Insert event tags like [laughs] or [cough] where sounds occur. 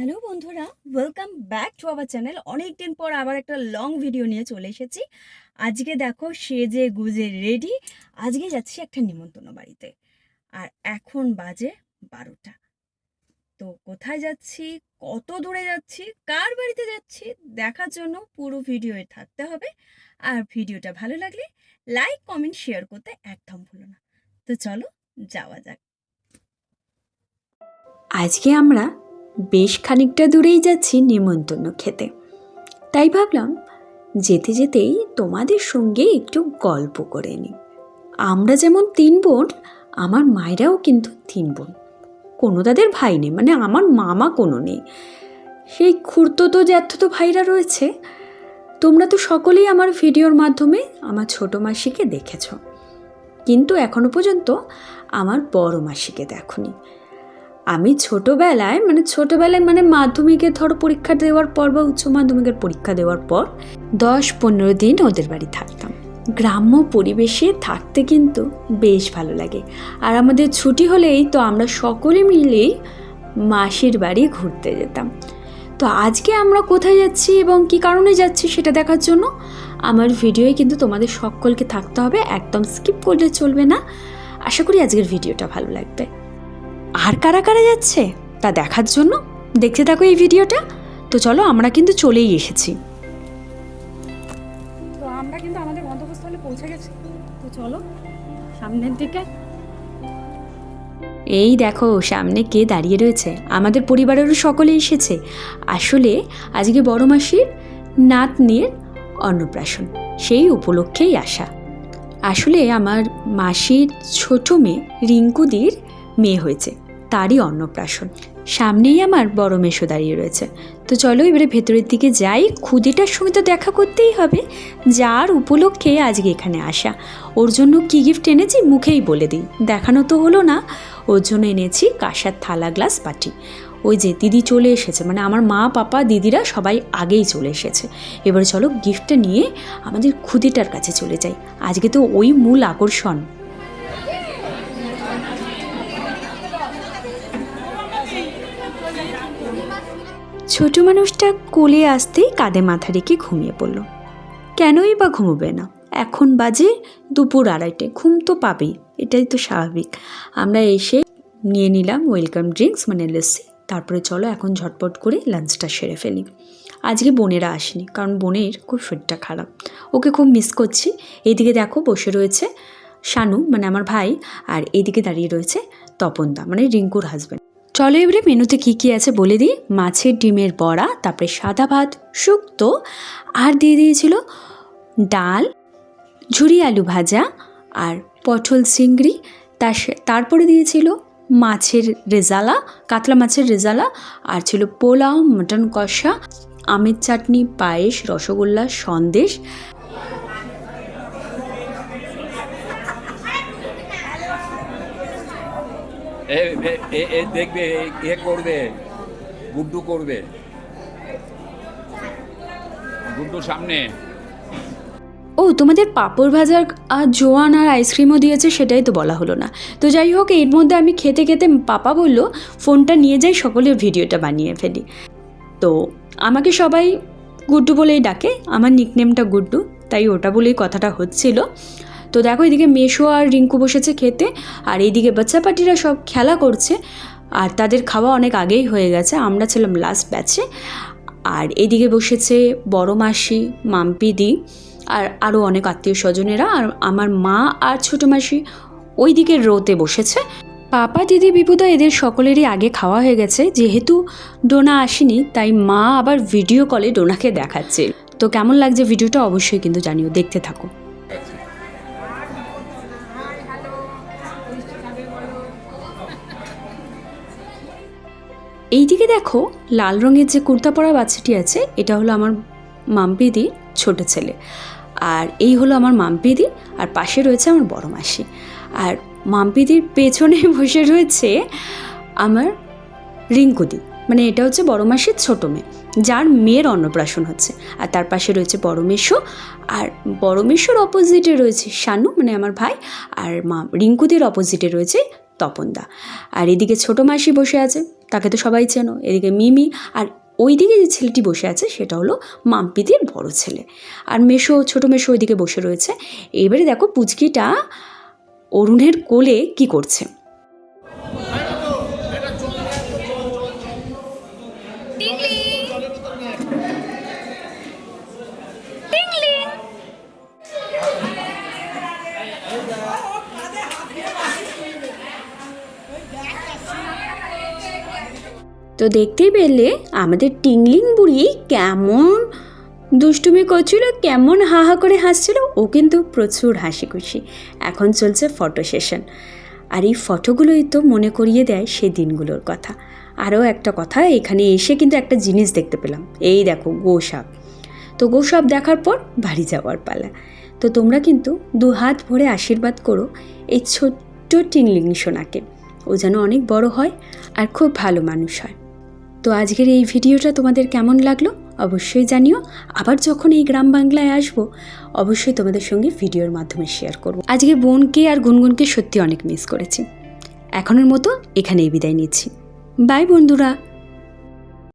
Hello বন্ধুরা welcome back to our channel অনেক দিন পর আবার একটা লং ভিডিও নিয়ে চলে এসেছি। আজকে দেখো সেজে গুজে রেডি আজকে যাচ্ছি একটা নিমন্ত্রণ বাড়িতে। আর এখন বাজে বারোটা। তো কোথায় যাচ্ছি? কত দূরে যাচ্ছি? কার বাড়িতে যাচ্ছি? দেখার জন্য পুরো ভিডিওয়ে থাকতে হবে। আর ভিডিওটা ভালো লাগলে লাইক কমেন্ট শেয়ার করতে একদম ভুলো না। তো চলো যাওয়া যাক। আজকে আমরা বেশ খানিকটা দূরেই যাচ্ছি নেমন্তন্ন খেতে। তাই ভাবলাম, যেতে যেতেই তোমাদের সঙ্গে একটু গল্প করে নিই। আমরা যেমন তিন বোন, আমার মায়েরাও কিন্তু তিন বোন। কোনো তাদের ভাই নেই মানে আমার মামা কোনো নেই। সেই খুঁড়তো তো জ্যাঠতো ভাইরা রয়েছে। তোমরা তো সকলেই আমার ভিডিওর মাধ্যমে আমার ছোট মাসিকে দেখেছ। কিন্তু এখনও পর্যন্ত আমার বড় মাসিকে দেখনি। আমি ছোটোবেলায় মানে ছোটোবেলায় মানে মাধ্যমিকে ধরো পরীক্ষা দেওয়ার পর বা উচ্চ মাধ্যমিকের পরীক্ষা দেওয়ার পর দশ পনেরো দিন ওদের বাড়ি থাকতাম। গ্রাম্য পরিবেশে থাকতে কিন্তু বেশ ভালো লাগে। আর আমাদের ছুটি হলেই তো আমরা সকলে মিলেই মাসির বাড়ি ঘুরতে যেতাম। তো আজকে আমরা কোথায় যাচ্ছি এবং কী কারণে যাচ্ছি সেটা দেখার জন্য আমার ভিডিওয়ে কিন্তু তোমাদের সকলকে থাকতে হবে, একদম স্কিপ করলে চলবে না। আশা করি আজকের ভিডিওটা ভালো লাগবে। আর কারা কারা যাচ্ছে তা দেখার জন্য দেখতে থাকো এই ভিডিওটা। তো চলো আমরা কিন্তু চলেই এসেছি। তো আমরা কিন্তু আমাদের গন্তব্যস্থলে পৌঁছে গেছি। তো চলো সামনের দিকে। এই দেখো সামনে কে দাঁড়িয়ে রয়েছে? আমাদের পরিবারেরও সকলে এসেছে। আসলে আজকে বড় মাসির নাতনির অন্নপ্রাশন সেই উপলক্ষেই আসা। আসলে আমার মাসির ছোট মেয়ে রিঙ্কুদির মেয়ে হয়েছে। তারই অন্নপ্রাশন। সামনেই আমার বড় মেশো দাঁড়িয়ে রয়েছে। তো চলো এবারে ভেতরের দিকে যাই। খুদিটার সঙ্গে তো দেখা করতেই হবে। যার উপলক্ষে আজকে এখানে আসা। ওর জন্য কী গিফট এনেছি মুখেই বলে দিই। দেখানো তো হলো না। ওর জন্য এনেছি কাঁসার থালা গ্লাস বাটি। ওই যে দিদি চলে এসেছে। মানে আমার মা, পাপা, দিদিরা সবাই আগেই চলে এসেছে। এবার চলো গিফটটা নিয়ে আমাদের খুদিটার কাছে চলে যাই। আজকে তো ওই মূল আকর্ষণ। ছোট মানুষটা কোলে আসতেই কাঁধে মাথা রেখে ঘুমিয়ে পড়ল। কেনই বা ঘুমোবে না? এখন বাজে দুপুর আড়াইটে, ঘুম তো পাবেই, এটাই তো স্বাভাবিক। আমরা এসে নিয়ে নিলাম ওয়েলকাম ড্রিঙ্কস মানে লস্যি তারপরে চলো এখন ঝটপট করে লাঞ্চটা সেরে ফেলি। আজকে বোনেরা আসেনি, কারণ বোনের খুব শরীরটা খারাপ। ওকে খুব মিস করছি। এইদিকে দেখো বসে রয়েছে শানু মানে আমার ভাই, আর এইদিকে দাঁড়িয়ে রয়েছে তপনদা মানে রিঙ্কুর হাজব্যান্ড চলো এবারে মেনুতে কী কী আছে বলে দিই। মাছের ডিমের বড়া, তারপরে সাদা ভাত, শুক্তো, আর দিয়ে দিয়েছিল ডাল, ঝুরি আলু ভাজা আর পটল চিংড়ি। তার তারপরে দিয়েছিল মাছের রেজালা, কাতলা মাছের রেজালা, আর ছিল পোলাও, মটন কষা, আমের চাটনি, পায়েস, রসগোল্লা, সন্দেশ দেখবে, এ করবে, গুড্ডু করবে। গুড্ডু সামনে। ও, তোমাদের পাঁপড় ভাজার আর জোয়ান আর আইসক্রিমও দিয়েছে, সেটাই তো বলা হলো না। তো যাই হোক, এর মধ্যে আমি খেতে খেতে পাপা বলল, ফোনটা নিয়ে যাই, সকলের ভিডিওটা বানিয়ে ফেলি। তো আমাকে সবাই গুড্ডু বলেই ডাকে। আমার নিকনেমটা গুড্ডু, তাই ওটা বলেই কথাটা হচ্ছিল। তো দেখো এদিকে মেশো আর রিঙ্কু বসেছে খেতে, আর এইদিকে বাচ্চা পাটিরা সব খেলা করছে, আর তাদের খাওয়া অনেক আগেই হয়ে গেছে, আমরা ছিলাম লাস্ট ব্যাচে আর এদিকে বসেছে বড় মাসি মাম্পিদি আর আরও অনেক আত্মীয় স্বজনেরা, আর আমার মা আর ছোটো মাসি ওই দিকের রোতে বসেছে। পাপা, দিদি, বিপুদা এদের সকলেরই আগে খাওয়া হয়ে গেছে, যেহেতু ডোনা আসেনি, তাই মা আবার ভিডিও কলে ডোনাকে দেখাচ্ছে। তো কেমন লাগছে ভিডিওটা অবশ্যই কিন্তু জানিও, দেখতে থাকো। এইদিকে দেখো, লাল রঙের যে কুর্তা পরা বাচ্চাটি আছে, এটা হলো আমার মাম্পিদি, ছোট ছেলে। আর এই হলো আমার মাম্পিদি, আর পাশে রয়েছে আমার বড় মাসি। আর মাম্পিদির পেছনে [laughs] বসে রয়েছে আমার রিঙ্কুদি। মানে এটা হচ্ছে বড় মাসির ছোটো মেয়ে, যার মেয়ের অন্নপ্রাশন হচ্ছে। আর তার পাশে রয়েছে বড় মেশো, আর বড় মেশোর অপোজিটে রয়েছে শানু মানে আমার ভাই, আর মা রিঙ্কুদির অপোজিটে রয়েছে তপনদা। আর এদিকে ছোটো মাসি বসে আছে, তাকে তো সবাই চেনো। এদিকে মিমি আর ওইদিকে যে ছেলেটি বসে আছে, সেটা হলো মাম্পিদির বড় ছেলে। আর মেশো, ছোটো মেশো ওইদিকে বসে রয়েছে। এবারে দেখো পুচকিটা অরুণের কোলে কি করছে। তো দেখতেই পেলে আমাদের টিংলিং বুড়ি কেমন দুষ্টুমি করছিল, কেমন হা হা করে হাসছিল, ও কিন্তু প্রচুর হাসি খুশি এখন চলছে ফটো সেশন আর এই ফটোগুলোই তো মনে করিয়ে দেয় সেই দিনগুলোর কথা। আরও একটা কথা, এখানে এসে কিন্তু একটা জিনিস দেখতে পেলাম। এই দেখো, গোসাপ। তো গোসাপ দেখার পর বাড়ি যাওয়ার পালা। তো তোমরা কিন্তু দু হাত ভরে আশীর্বাদ করো এই ছোট্ট টিংলিং সোনাকে। ও যেন অনেক বড় হয় আর খুব ভালো মানুষ হয়। তো আজকের এই ভিডিওটা তোমাদের কেমন লাগল অবশ্যই জানিও। আবার যখন এই গ্রাম বাংলায় আসব, অবশ্যই তোমাদের সঙ্গে ভিডিওর মাধ্যমে শেয়ার করব। আজকে বোনকে আর গুনগুনকে সত্যি অনেক মিস করেছি। এখনের মতো এখানেই বিদায় নিচ্ছি। বাই বন্ধুরা।